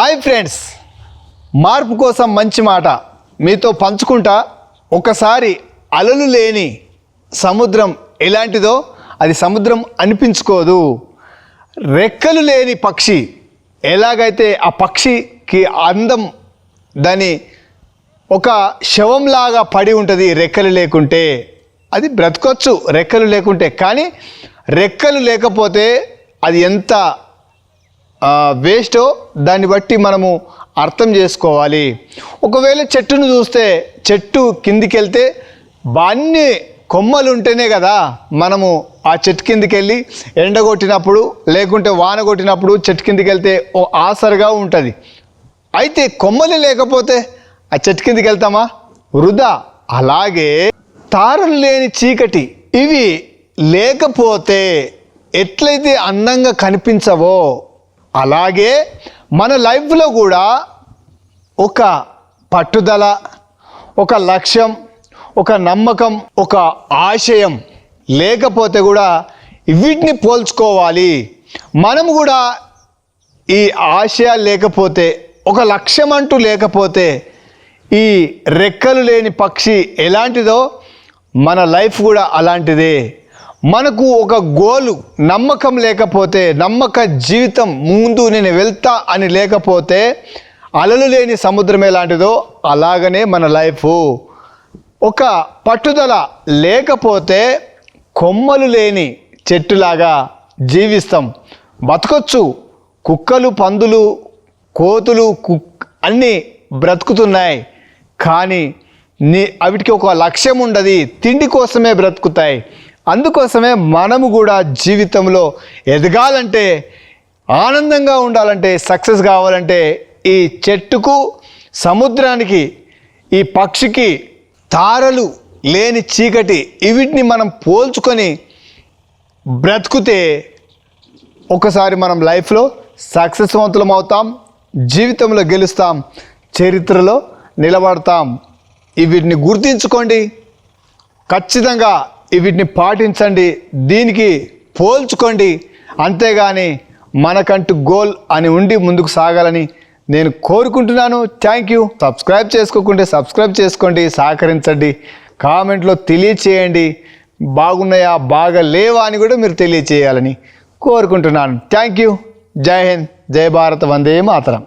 Hi friends. మార్పు కోసం మంచి మాట. మీతో పంచుకుంటా ఒకసారి అలలు లేని సముద్రం ఎలాంటిదో అది సముద్రం అనిపించుకోదు. రెక్కలు లేని పక్షి ఎలాగైతే ఆ పక్షికి అందం దాని ఒక శవంలాగా పడి ఉంటుంది రెక్కలు లేకుంటే. అది బ్రతకొచ్చు రెక్కలు లేకుంటే. కానీ రెక్కలు లేకపోతే అది ఎంత వేస్టో దాన్ని బట్టి మనము అర్థం చేసుకోవాలి. ఒకవేళ చెట్టును చూస్తే చెట్టు కిందికి వెళ్తే బాన్ని కొమ్మలు ఉంటేనే కదా మనము ఆ చెట్టు కిందికి వెళ్ళి ఎండ కొట్టినప్పుడు లేకుంటే వాన కొట్టినప్పుడు చెట్టు కిందికి వెళ్తే ఓ ఆసరగా ఉంటుంది. అయితే కొమ్మలు లేకపోతే ఆ చెట్టు కిందికి వెళ్తామా వృధా. అలాగే తారలు లేని చీకటి ఇవి లేకపోతే ఎట్లయితే అందంగా కనిపించవో అలాగే మన లైఫ్లో కూడా ఒక పట్టుదల ఒక లక్ష్యం ఒక నమ్మకం ఒక ఆశయం లేకపోతే కూడా వీటిని పోల్చుకోవాలి. మనం కూడా ఈ ఆశయ లేకపోతే ఒక లక్ష్యం అంటూ లేకపోతే ఈ రెక్కలు లేని పక్షి ఎలాంటిదో మన లైఫ్ కూడా అలాంటిదే. మనకు ఒక గోలు నమ్మకం లేకపోతే నమ్మక జీవితం ముందు నేను వెళ్తా అని లేకపోతే అలలు లేని సముద్రం ఎలాంటిదో అలాగనే మన లైఫ్. ఒక పట్టుదల లేకపోతే కొమ్మలు లేని చెట్టులాగా జీవిస్తాం. బతకొచ్చు. కుక్కలు పందులు కోతులు కుక్ అన్నీ బ్రతుకుతున్నాయి. కానీ నీ అవిటికి ఒక లక్ష్యం ఉండదు. తిండి కోసమే బ్రతుకుతాయి. అందుకోసమే మనము కూడా జీవితంలో ఎదగాలంటే ఆనందంగా ఉండాలంటే సక్సెస్ కావాలంటే ఈ చెట్టుకు సముద్రానికి ఈ పక్షికి తారలు లేని చీకటి వీటిని మనం పోల్చుకొని బ్రతుకుతే ఒకసారి మనం లైఫ్లో సక్సెస్వంతులం అవుతాం జీవితంలో గెలుస్తాం చరిత్రలో నిలబడతాం. వీటిని గుర్తించుకోండి. ఖచ్చితంగా వీటిని పాటించండి దీనికి పోల్చుకోండి. అంతేగాని మనకంటూ గోల్ అని ఉండి ముందుకు సాగాలని నేను కోరుకుంటున్నాను. థ్యాంక్ యూ సబ్స్క్రైబ్ చేసుకోకుంటే సబ్స్క్రైబ్ చేసుకోండి సహకరించండి. కామెంట్లో తెలియచేయండి. బాగున్నాయా బాగా లేవా అని కూడా మీరు తెలియచేయాలని కోరుకుంటున్నాను. థ్యాంక్ యూ జై హింద్ జై భారత్ వందే మాతరం.